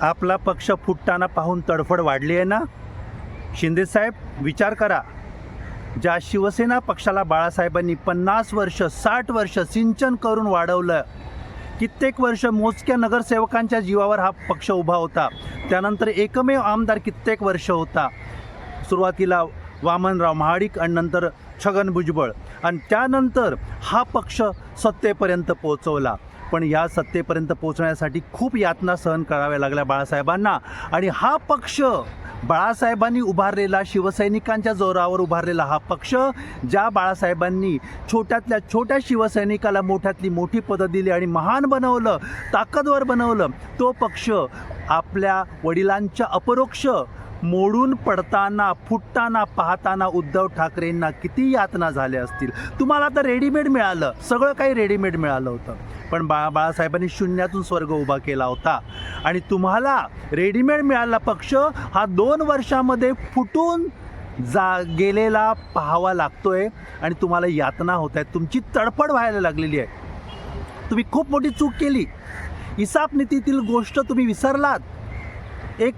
आपला पक्ष फुटताना पाहून तडफड वाढली आहे ना? शिंदेसाहेब विचार करा. ज्या शिवसेना पक्षाला बाळासाहेबांनी पन्नास वर्ष साठ वर्ष सिंचन करून वाढवलं कित्येक वर्ष मोजक्या नगरसेवकांच्या जीवावर हा पक्ष उभा होता. त्यानंतर एकमेव आमदार कित्येक वर्ष होता. सुरुवातीला वामनराव महाडिक आणि नंतर छगन भुजबळ. आणि त्यानंतर हा पक्ष सत्तेपर्यंत पोहोचवला. पण या सत्तेपर्यंत पोहोचण्यासाठी खूप यातना सहन कराव्या लागल्या बाळासाहेबांना. आणि हा पक्ष बाळासाहेबांनी उभारलेला शिवसैनिकांच्या जोरावर उभारलेला हा पक्ष ज्या बाळासाहेबांनी छोट्यातल्या छोट्या शिवसैनिकाला मोठ्यातली मोठी पदं दिली आणि महान बनवलं ताकदवर बनवलं तो पक्ष आपल्या वडिलांच्या अपरोक्ष मोडून पडताना फुटताना पाहताना उद्धव ठाकरेंना किती यातना झाल्या असतील. तुम्हाला तर रेडीमेड मिळालं. सगळं काही रेडीमेड मिळालं होतं. पण बा बाळासाहेबांनी शून्यातून स्वर्ग उभा केला होता. आणि तुम्हाला रेडीमेड मिळाला पक्ष हा दोन वर्षामध्ये फुटून जा गेलेला पाहावा लागतोय. आणि तुम्हाला यातना होत आहेत तुमची तडफड व्हायला लागलेली आहे. तुम्ही खूप मोठी चूक केली. इसाप नीतीतील गोष्ट तुम्ही विसरलात. एक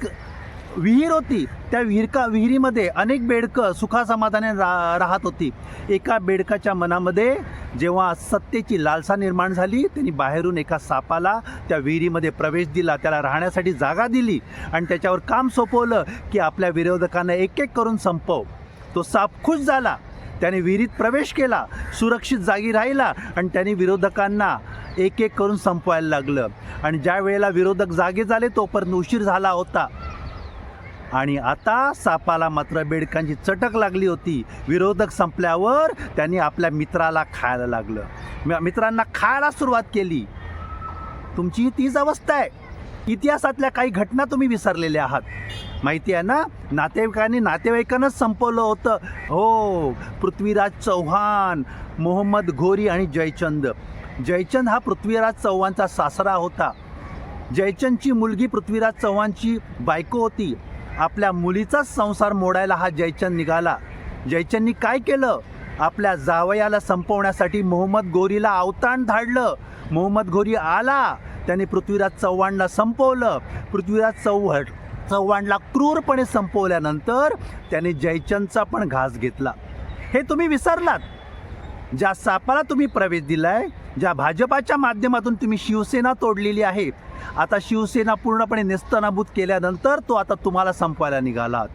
विहीर होती त्या विहिरका विहिरीमध्ये अनेक बेडकं सुखासमाधाने रा राहत होती. एका बेडकाच्या मनामध्ये जेव्हा सत्तेची लालसा निर्माण झाली त्यांनी बाहेरून एका सापाला त्या विहिरीमध्ये प्रवेश दिला त्याला राहण्यासाठी जागा दिली आणि त्याच्यावर काम सोपवलं की आपल्या विरोधकांना एक एक करून संपव. तो साप खुश झाला. त्याने विहिरीत प्रवेश केला सुरक्षित जागी राहिला आणि त्याने विरोधकांना एक एक करून संपवायला लागलं. आणि ज्या वेळेला विरोधक जागे झाले तोपर्यंत उशीर झाला होता. आणि आता सापाला मात्र बेडकांची चटक लागली होती. विरोधक संपल्यावर त्यांनी आपल्या मित्राला खायला लागलं. मित्रांना खायला सुरुवात केली. तुमची तीच अवस्था आहे. इतिहासातल्या काही घटना तुम्ही विसरलेल्या आहात. माहिती आहे ना? नातेवाईकांनी नातेवाईकांनाच संपवलं होतं. हो पृथ्वीराज चव्हाण मोहम्मद घोरी आणि जयचंद. जयचंद हा पृथ्वीराज चव्हाणचा सासरा होता. जयचंदची मुलगी पृथ्वीराज चव्हाणची बायको होती. आपल्या मुलीचाच संसार मोडायला हा जयचंद निघाला. जयचंदनी काय केलं? आपल्या जावयाला संपवण्यासाठी मोहम्मद गोरीला अवताण धाडलं. मोहम्मद गोरी आला. त्याने पृथ्वीराज चव्हाणला संपवलं. पृथ्वीराज चव्हाण चव्हाणला क्रूरपणे संपवल्यानंतर त्याने जयचंदचा पण घास घेतला. हे तुम्ही विसरलात. ज्या सापाला तुम्ही प्रवेश दिलाय ज्या भाजपाच्या माध्यमातून तुम्ही शिवसेना तोडलेली आहे आता शिवसेना पूर्णपणे नेस्तनाबूत केल्यानंतर तो आता तुम्हाला संपवायला निघालात